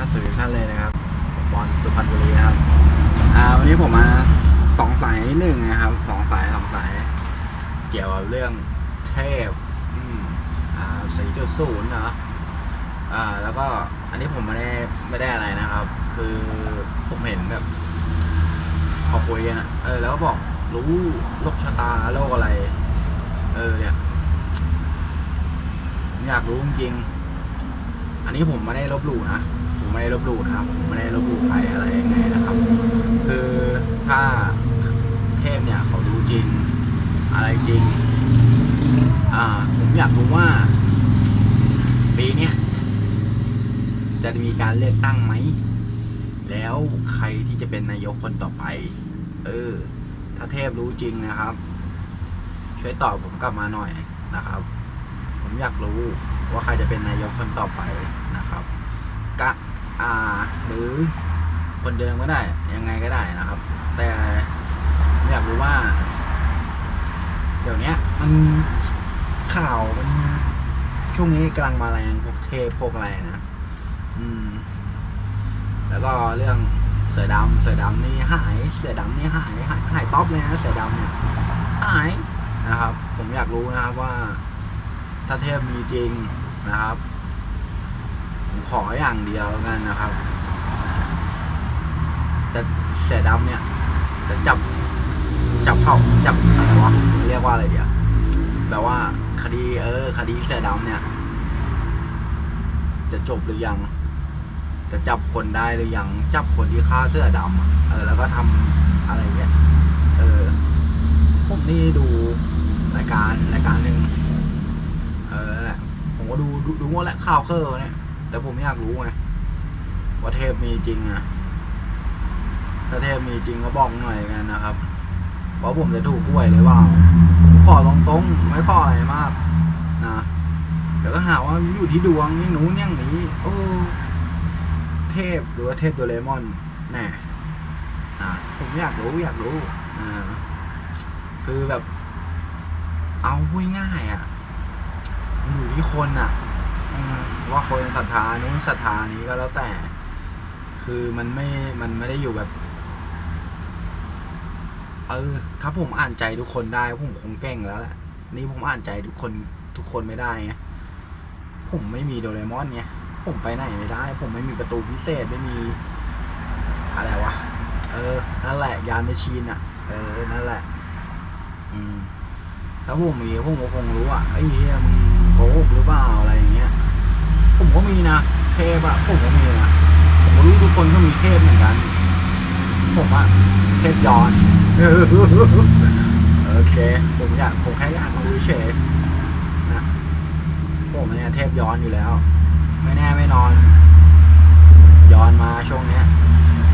ครับสวัสดีท่านเลยนะครับผมบอลสุพรรณบุรีนะครับอ่าวันนี้ผมมาสองสายนิดหนึ่งนะครับสองสายสองสาย เกี่ยวกับเรื่องเทพอืมอ่าสี่จุดศูนย์นะอ่า แล้วก็อันนี้ผมไม่ได้ไม่ได้อะไรนะครับ คือผมเห็นแบบเขอคุยกันอะเออแล้วก็บอกรู้โลกชะตาโลกอะไร เออเนี่ยผมอยากรู้จริงๆอันนี้ผมไม่ได้ลบหลู่นะผม ไม่ได้ลบหลู่นะครับผมไม่ได้ลบหลู่ใครอะไรยังไงนะครับ คือถ้าเทพเนี่ยเขารู้จริงอะไรจริง อ่า ผมอยากรู้ว่า ปีเนี้ยจะมีการเลือกตั้งไหม แล้วใครที่จะเป็นนายกคนต่อไป เออ ถ้าเทพรู้จริงนะครับ ช่วยตอบผมกลับมาหน่อยนะครับ ผมอยากรู้ว่าใครจะเป็นนายกคนต่อไปนะครับกะ อ่าหรือคนเดิมก็ได้ยังไงก็ได้นะครับ แต่อยากรู้ว่า เดี๋ยวนี้มันข่าวมันช่วงนี้กำลังมาแรงพวกเทพพวกอะไรนะ อืม แล้วก็เรื่องเสือดำเสือดำนี่หาย เสือดำนี่หายหายหายต๊อปเลยนะเสือดำเนี่ยหายนะครับ ผมอยากรู้นะครับว่า ถ้าเทพมีจริงนะครับ ขออย่างเดียวแล้วกันนะครับ แต่เสือดำเนี่ยจะจับ จับเข้าจับอะไรวะเรียกว่าอะไรเดียวแบบว่าคดี เออ คดีเสือดำเนี่ย จะจบหรือยัง จะจับคนได้หรือยัง จับคนที่ฆ่าเสื้อดำเออ แล้วก็ทำอะไรเงี้ยเออผมนี่ดูรายการรายการหนึ่งเออแหละผมก็ดูดูดูหมดแหละข่าวเคอร์เนี่ย แต่ผมอยากรู้ไงว่าเทพมีจริงอะถ้าเทพมีจริงก็บอกหน่อยกันนะครับเพราะผมจะถูกหวยเลยว่าผมขอตรงๆไม่ขออะไรมากนะเดี๋ยวก็หาว่าอยู่ที่ดวงนี่หนูเนอย่างนี้โอ้เทพหรือว่าเทพโดเรมอนแน่อ่าผมอยากรู้อยากรู้อ่าคือแบบ เอาง่ายๆอะมันอยู่ที่คนอะ ว่าคนศรัทธานู้นศรัทธานี้ก็แล้วแต่ คือมันไม่มันไม่ได้อยู่แบบ เออ ถ้าผมอ่านใจทุกคนได้ผมคงเก่งแล้วแหละนี่ผมอ่านใจทุกคนทุกคนไม่ได้ไงผมไม่มีโดเรมอนไงผมไปไหนไม่ได้ ผมไม่มีประตูพิเศษไม่มี อะไรวะเออนั่นแหละ ยานแมชชีนอะ เออนั่นแหละ อืมถ้าผมมีผมก็คงรู้อะไอ้เหี้ยมึงโกหกหรือเปล่าอะไรอย่างเงี้ย ผมก็มีนะเทพอะผมก็มีนะผมรู้ทุกคนก็มีเทพเหมือนกัน ผมอะเทพย้อนโอเค ผมอยากผมแค่อยากรู้เฉยนะผมเนี่ยเทพย้อนอยู่แล้ว ไม่แน่ไม่นอน ย้อนมาช่วงเนี้ย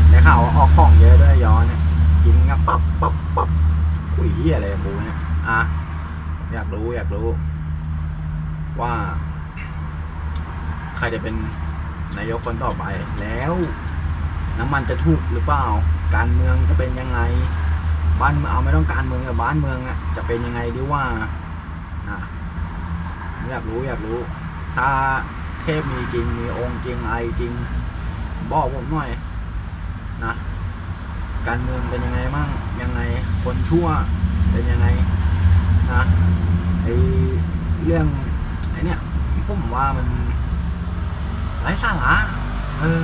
ได้ข่าวว่าออกของเยอะด้วยย้อนเนี่ยกินงับปั๊บปั๊บปั๊บอุ้ยเฮียอะไรกูเนี่ยอะอยากรู้อยากรู้ ว่า ใครจะเป็นนายกคนต่อไปแล้ว น้ำมันจะถูกหรือเปล่า การเมืองจะเป็นยังไง บ้านเอาไม่ต้องการเมืองแต่บ้านเมืองอะจะเป็นยังไงดีว่าอะอยากรู้อยากรู้ ถ้าเทพมีจริงมีองค์จริงไรจริง บอกผมหน่อยนะการเมืองเป็นยังไงมั่งยังไงคนชั่วเป็นยังไงนะไอเรื่องไอเนี้ยผมว่ามัน ไร้สาระเออ